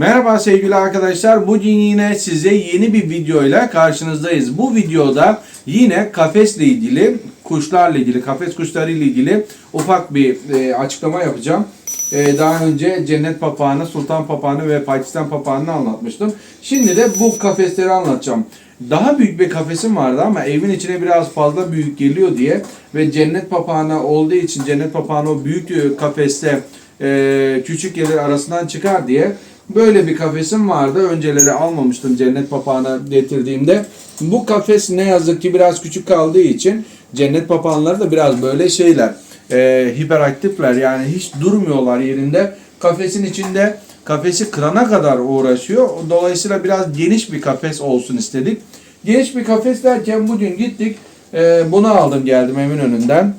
Merhaba sevgili arkadaşlar. Bugün yine size yeni bir videoyla karşınızdayız. Bu videoda yine kafesle ilgili, kuşlarla ilgili, kafes kuşları ile ilgili ufak bir e, açıklama yapacağım. E, daha önce cennet papağanı, sultan papağanı ve Pakistan papağanını anlatmıştım. Şimdi de bu kafesleri anlatacağım. Daha büyük bir kafesim vardı ama evin içine biraz fazla büyük geliyor diye ve cennet papağanı olduğu için cennet papağanı o büyük e, kafeste e, küçük gelir arasından çıkar diye böyle bir kafesim vardı. Önceleri almamıştım cennet papağanı getirdiğimde. Bu kafes ne yazık ki biraz küçük kaldığı için cennet papağanları da biraz böyle şeyler. E, hiperaktifler yani hiç durmuyorlar yerinde. Kafesin içinde kafesi kırana kadar uğraşıyor. Dolayısıyla biraz geniş bir kafes olsun istedik. Geniş bir kafes derken bugün gittik. e, bunu aldım geldim evin önünden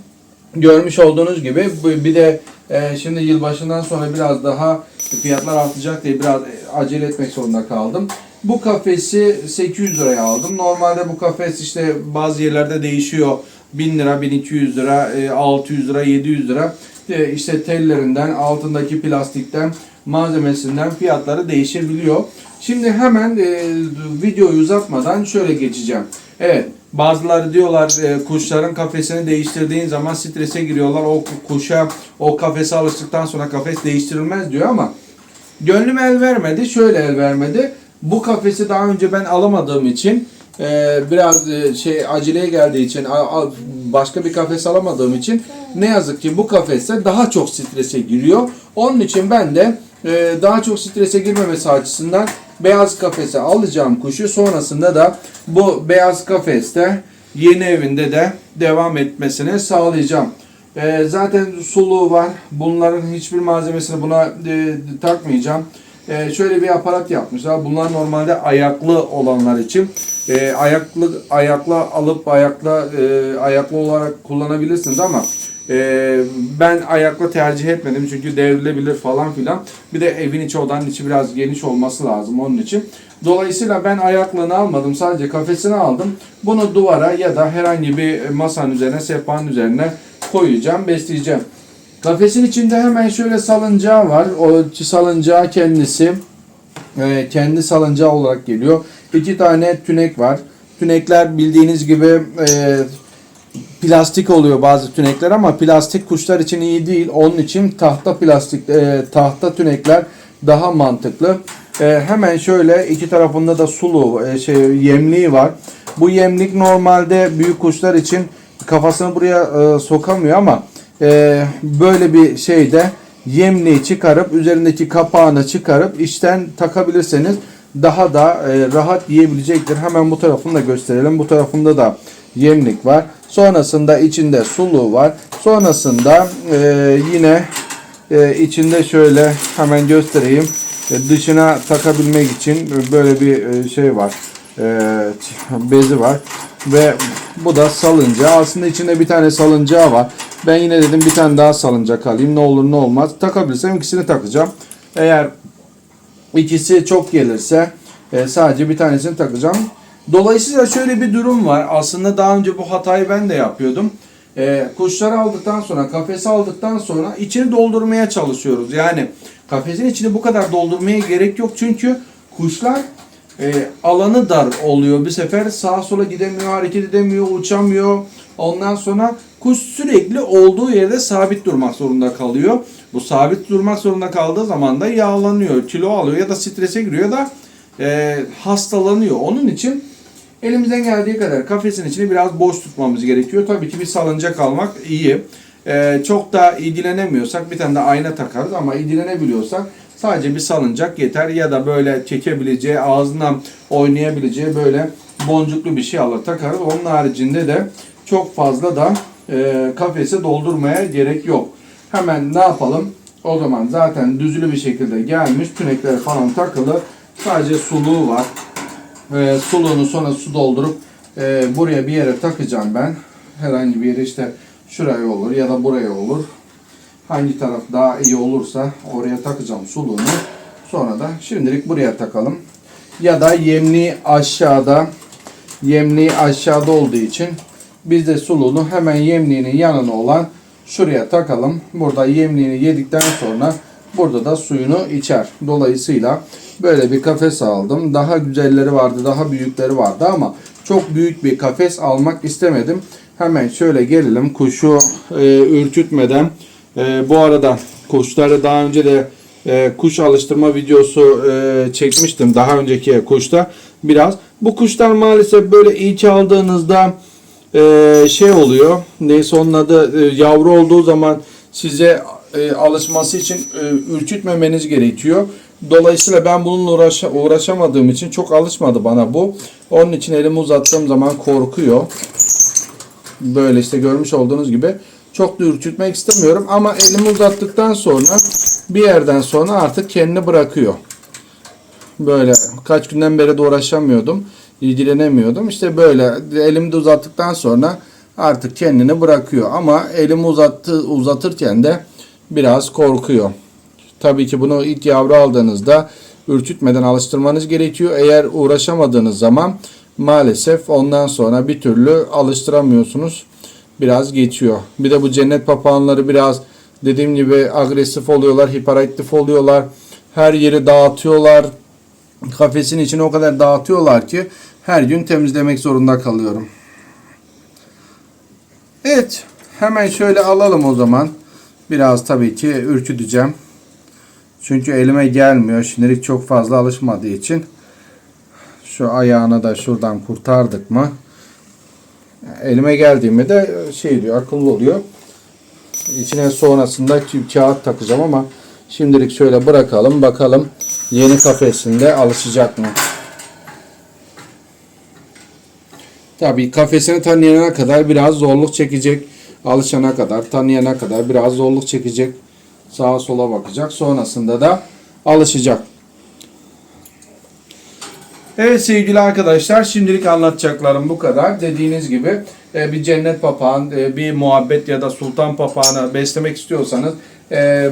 görmüş olduğunuz gibi bir de e, şimdi yılbaşından sonra biraz daha fiyatlar artacak diye biraz e, acele etmek zorunda kaldım. Bu kafesi 800 liraya aldım. Normalde bu kafes işte bazı yerlerde değişiyor. 1000 lira, 1200 lira, e, 600 lira, 700 lira. E, işte tellerinden, altındaki plastikten, malzemesinden fiyatları değişebiliyor. Şimdi hemen e, videoyu uzatmadan şöyle geçeceğim. Evet, bazıları diyorlar e, kuşların kafesini değiştirdiğin zaman strese giriyorlar. O kuşa o kafese alıştıktan sonra kafes değiştirilmez diyor ama gönlüm el vermedi. Şöyle el vermedi. Bu kafesi daha önce ben alamadığım için e, biraz e, şey aceleye geldiği için a- a- başka bir kafes alamadığım için ne yazık ki bu kafeste daha çok strese giriyor. Onun için ben de e, daha çok strese girmemesi açısından beyaz kafese alacağım kuşu. Sonrasında da bu beyaz kafeste yeni evinde de devam etmesini sağlayacağım. E, zaten suluğu var. Bunların hiçbir malzemesini buna e, takmayacağım. E, şöyle bir aparat yapmışlar. Bunlar normalde ayaklı olanlar için. E, ayaklı ayakla alıp ayakla e, ayaklı olarak kullanabilirsiniz ama e, ben ayakla tercih etmedim çünkü devrilebilir falan filan. Bir de evin içi odanın içi biraz geniş olması lazım onun için. Dolayısıyla ben ayaklığını almadım. Sadece kafesini aldım. Bunu duvara ya da herhangi bir masanın üzerine, sehpanın üzerine koyacağım, besleyeceğim. Kafesin içinde hemen şöyle salıncağı var. O salıncağı kendisi e, kendi salıncağı olarak geliyor. İki tane tünek var. Tünekler bildiğiniz gibi e, plastik oluyor bazı tünekler ama plastik kuşlar için iyi değil. Onun için tahta plastik e, tahta tünekler daha mantıklı. E, hemen şöyle iki tarafında da sulu e, şey yemliği var. Bu yemlik normalde büyük kuşlar için kafasını buraya e, sokamıyor ama e, böyle bir şeyde yemliği çıkarıp üzerindeki kapağını çıkarıp içten takabilirseniz daha da e, rahat yiyebilecektir. Hemen bu tarafını da gösterelim. Bu tarafında da yemlik var. Sonrasında içinde suluğu var. Sonrasında e, yine e, içinde şöyle hemen göstereyim. E, dışına takabilmek için böyle bir e, şey var. E, bezi var. Ve bu da salıncağı. Aslında içinde bir tane salıncağı var. Ben yine dedim bir tane daha salıncak alayım. Ne olur ne olmaz. Takabilirsem ikisini takacağım. Eğer ikisi çok gelirse e, sadece bir tanesini takacağım. Dolayısıyla şöyle bir durum var. Aslında daha önce bu hatayı ben de yapıyordum. E, kuşları aldıktan sonra, kafesi aldıktan sonra içini doldurmaya çalışıyoruz. Yani kafesin içini bu kadar doldurmaya gerek yok. Çünkü kuşlar e, alanı dar oluyor. Bir sefer sağa sola gidemiyor, hareket edemiyor, uçamıyor. Ondan sonra kuş sürekli olduğu yerde sabit durmak zorunda kalıyor. Bu sabit durmak zorunda kaldığı zaman da yağlanıyor, kilo alıyor ya da strese giriyor da e, hastalanıyor. Onun için elimizden geldiği kadar kafesin içini biraz boş tutmamız gerekiyor. Tabii ki bir salıncak almak iyi. E, çok da ilgilenemiyorsak bir tane de ayna takarız ama ilgilenebiliyorsak sadece bir salıncak yeter ya da böyle çekebileceği, ağzından oynayabileceği böyle boncuklu bir şey alır takarız. Onun haricinde de çok fazla da e, kafesi doldurmaya gerek yok. Hemen ne yapalım? O zaman zaten düzülü bir şekilde gelmiş. Tünekler falan takılı. Sadece suluğu var. E, suluğunu sonra su doldurup e, buraya bir yere takacağım ben. Herhangi bir yere işte şuraya olur ya da buraya olur. Hangi taraf daha iyi olursa oraya takacağım suluğunu. Sonra da şimdilik buraya takalım. Ya da yemli aşağıda yemliği aşağıda olduğu için biz de suluğunu hemen yemliğinin yanına olan şuraya takalım. Burada yemliğini yedikten sonra burada da suyunu içer. Dolayısıyla Böyle bir kafes aldım. Daha güzelleri vardı, daha büyükleri vardı ama çok büyük bir kafes almak istemedim. Hemen şöyle gelelim kuşu e, ürkütmeden. E, bu arada kuşları daha önce de e, kuş alıştırma videosu e, çekmiştim daha önceki kuşta biraz. Bu kuşlar maalesef böyle ilk aldığınızda e, şey oluyor. Neyse onun adı e, yavru olduğu zaman size e, alışması için e, ürkütmemeniz gerekiyor. Dolayısıyla ben bununla uğraşa, uğraşamadığım için çok alışmadı bana bu. Onun için elimi uzattığım zaman korkuyor. Böyle işte görmüş olduğunuz gibi çok da ürkütmek istemiyorum ama elimi uzattıktan sonra bir yerden sonra artık kendini bırakıyor. Böyle kaç günden beri de uğraşamıyordum. ilgilenemiyordum. İşte böyle elimi de uzattıktan sonra artık kendini bırakıyor. Ama elimi uzattı, uzatırken de biraz korkuyor. Tabii ki bunu ilk yavru aldığınızda ürkütmeden alıştırmanız gerekiyor. Eğer uğraşamadığınız zaman maalesef ondan sonra bir türlü alıştıramıyorsunuz. Biraz geçiyor. Bir de bu cennet papağanları biraz dediğim gibi agresif oluyorlar, hiperaktif oluyorlar. Her yeri dağıtıyorlar. Kafesin içine o kadar dağıtıyorlar ki her gün temizlemek zorunda kalıyorum. Evet, hemen şöyle alalım o zaman. Biraz tabii ki ürküteceğim. Çünkü elime gelmiyor. Şimdilik çok fazla alışmadığı için. Şu ayağını da şuradan kurtardık mı? Elime geldiğinde de şey diyor, akıllı oluyor. İçine sonrasında ka- kağıt takacağım ama şimdilik şöyle bırakalım. Bakalım yeni kafesinde alışacak mı? Tabii kafesini tanıyana kadar biraz zorluk çekecek. Alışana kadar, tanıyana kadar biraz zorluk çekecek. Sağa sola bakacak. Sonrasında da alışacak. Evet sevgili arkadaşlar şimdilik anlatacaklarım bu kadar. Dediğiniz gibi e, bir cennet papağan, e, bir muhabbet ya da sultan papağanı beslemek istiyorsanız e,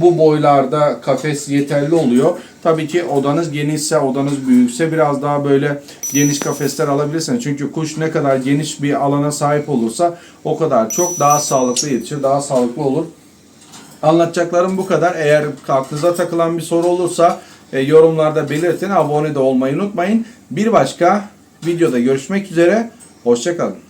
bu boylarda kafes yeterli oluyor. Tabii ki odanız genişse, odanız büyükse biraz daha böyle geniş kafesler alabilirsiniz. Çünkü kuş ne kadar geniş bir alana sahip olursa o kadar çok daha sağlıklı yetişir, daha sağlıklı olur. Anlatacaklarım bu kadar. Eğer aklınıza takılan bir soru olursa e, yorumlarda belirtin. Abone de olmayı unutmayın. Bir başka videoda görüşmek üzere. Hoşçakalın.